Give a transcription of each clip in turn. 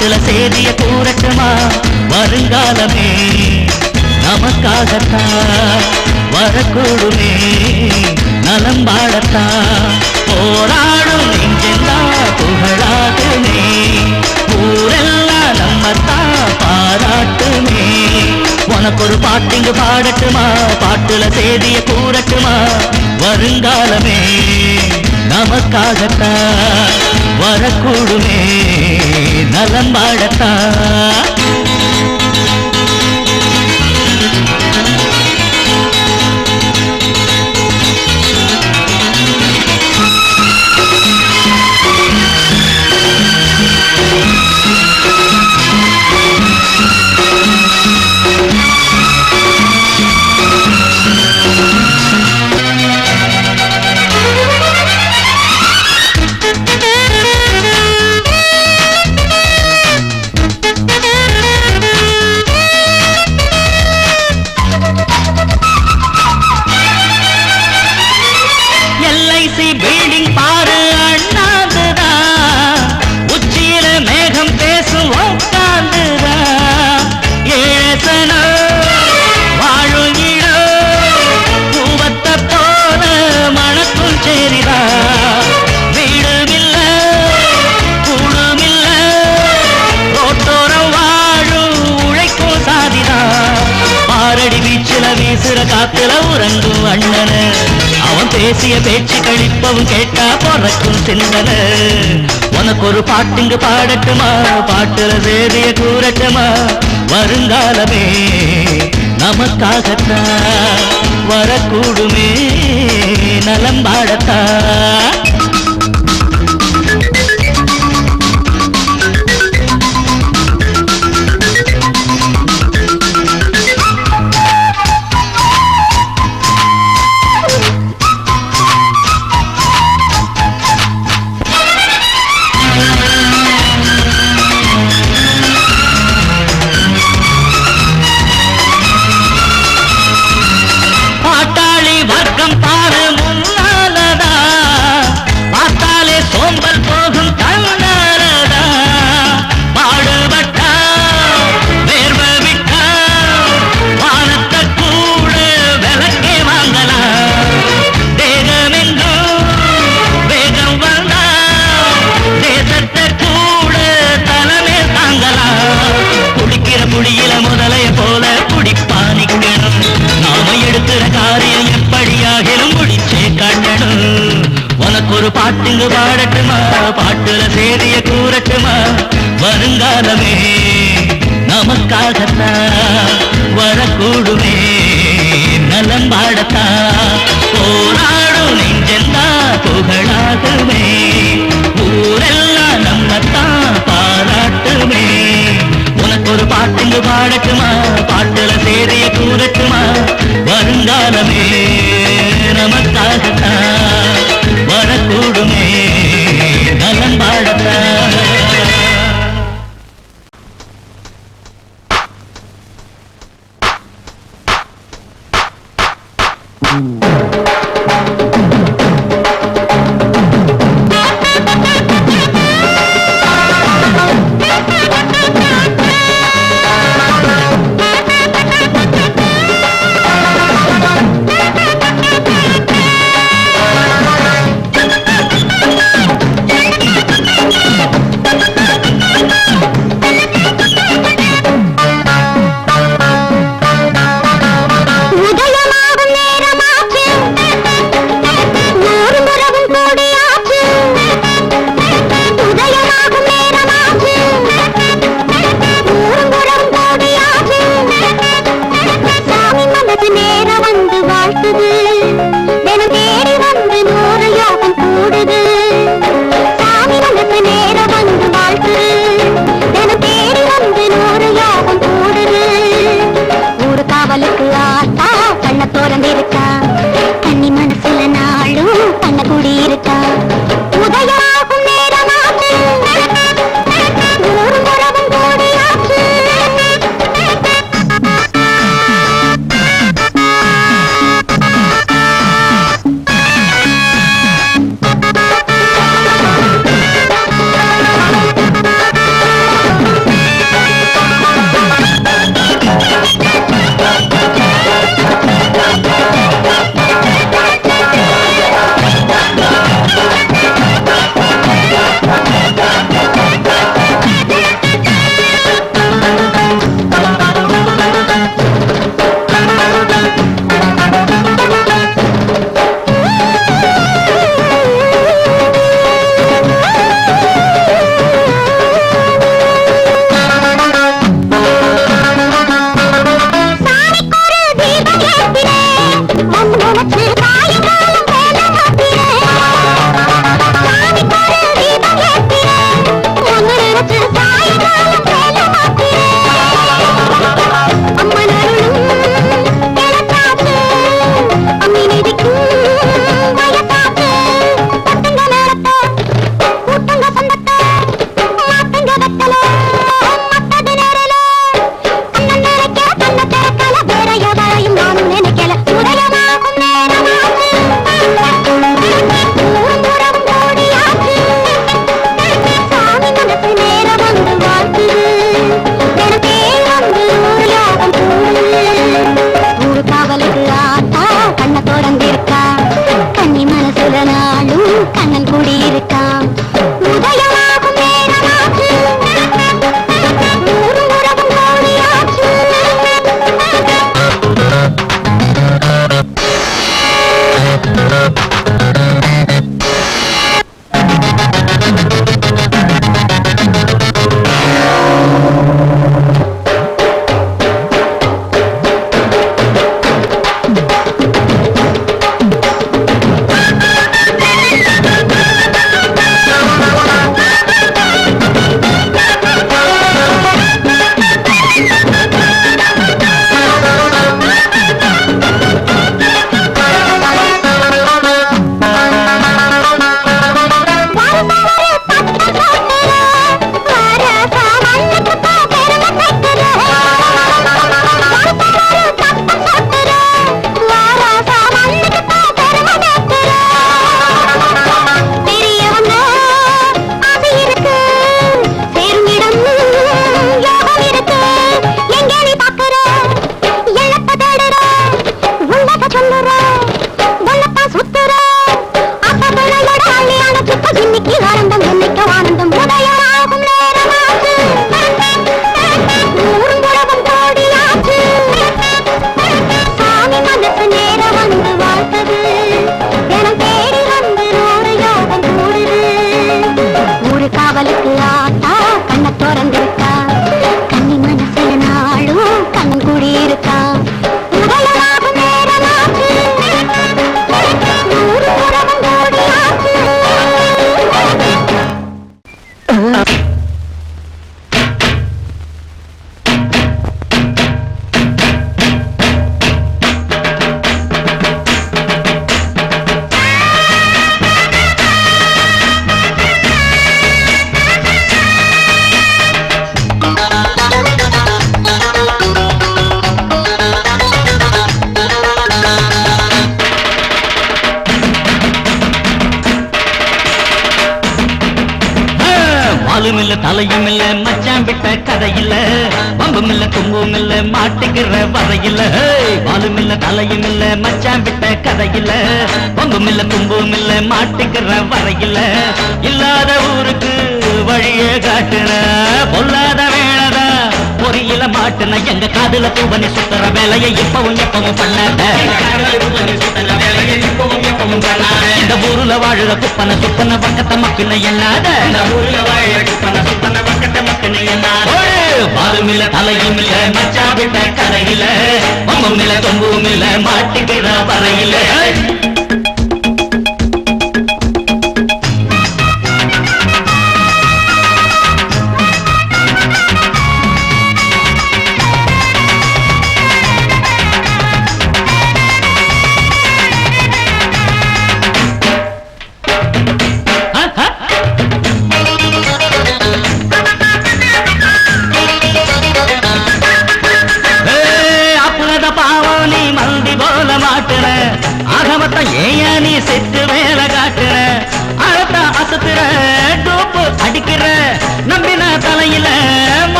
பாட்டுல சேதிய கூறட்டுமா? வருங்காலமே நமக்காகத்தான் வரக்கூடுமே நலம் வாழத்தான் போராடும் நெஞ்செல்லாம் புகழாகுமே ஊரெல்லாம் நம்மத்தான் பாராட்டுமே. உனக்கு ஒரு பாட்டிங்கு பாடட்டுமா? பாட்டுல சேதிய கூறட்டுமா? வருங்காலமே நமக்காகத்தான் வரக்கூடுமே நலம் வாழத்தான் எல்ஐசி வீசுற காத்துல உறங்கும் அண்ணன. அவன் பேசிய பேச்சு கழிப்பவும் கேட்டா பொறக்கும் சிந்தன. உனக்கு ஒரு பாட்டுங்க பாடட்டுமா? பாட்டுல வேதிய கூறட்டுமா? வருங்காலமே நமக்காகத்தான் வரக்கூடுமே. நலம் நலம் தலையும் இல்ல மச்சான் விட்ட கதையில பம்பும் இல்ல தும்பும் இல்ல மாட்டுக்கிற வரையில பாலும் இல்ல தலையும் இல்ல மச்சான் விட்ட கதையில பம்பும் இல்ல தும்பும் இல்ல மாட்டுக்கிற வரையில இல்லாத ஊருக்கு வழியே காட்டுற பொல்லாத வேளதா பொறியில மாட்டுன எங்க காதுல பூவனி சுத்துற வேலையை இப்பவும் எப்பவும் பண்ணாத. இந்த ஊருல வாழுற குப்பன சுப்பன பக்கத்த மக்கள் எண்ணாத பாலும் இல்ல தலையும் இல்ல மச்சா விட்ட கரையில. மம்மம் இல்ல தொம்பும் இல்ல மாட்டுக்கிற வரையில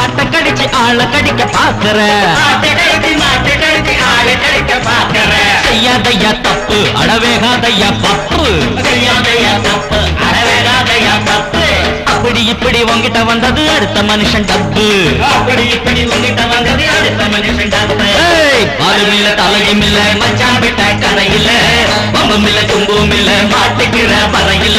மாட்ட கடிச்சு ஆள கடிக்க பாக்குற. செய்யாதையா தப்பு அடவேகாதையா பப்பு. செய்யாதையா தப்பு அடவேகாதையா தப்பு. அப்படி இப்படி உங்கிட்ட வந்தது அடுத்த மனுஷன் டப்பு அப்படி இப்படி உங்ககிட்ட வந்தது அடுத்த மனுஷன் தப்பு. ஏய், பாலும் இல்ல தலையும் இல்ல மச்சான் விட்ட கரையில பம்பும் இல்ல தும்பும் இல்ல மாட்டுக்கிற பறையில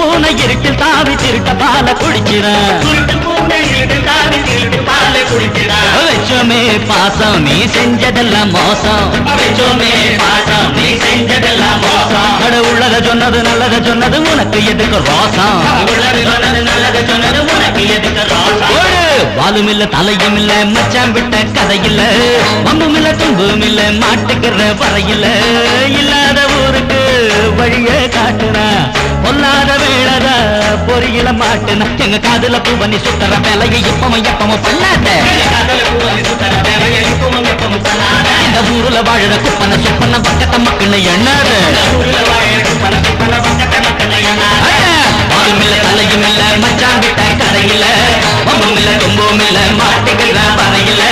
போன இருட்டில் தாவி திருட்ட பால குடிக்கிறார். வச்சோமே பாசம் நீ செஞ்சதெல்லாம் மோசம். அவச்சோமே பாசம் நீ செஞ்சதெல்லாம் மோசம். அட உள்ளத சொன்னது நல்லத சொன்னது உனக்கு எதுக்கு ரோசம்? உள்ளது சொன்னது நல்லது சொன்னது உனக்கு எதுக்கு ரோசம்? ஓடு வாலும் இல்ல தலையும் இல்ல மச்சான் விட்ட கதையில்ல மம்பும் இல்ல தும்பும் இல்ல மாட்டுக்கிற வரையில. இல்லாத ஊருக்கு வழிய காட்டுனா பொல்லாத வேளத பொறியில மாட்டுனா. எங்க காதுல பூவனி சுத்தர வேலையை இப்பவும் எப்பவும் பண்ணாத. எப்பவும் பண்ணாத. இந்த ஊருல வாழற குப்பன சுப்பன பக்கத்த மக்கள் எண்ணாத. ஊர்ல வாழ தலையும் இல்ல மச்சான் விட்ட கரையில. இல்ல இல்ல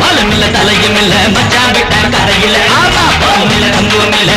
பாலும் இல்ல தலையும் இல்ல மச்சான் விட்ட கரையில. ஆமா. பாலும் இல்ல இல்ல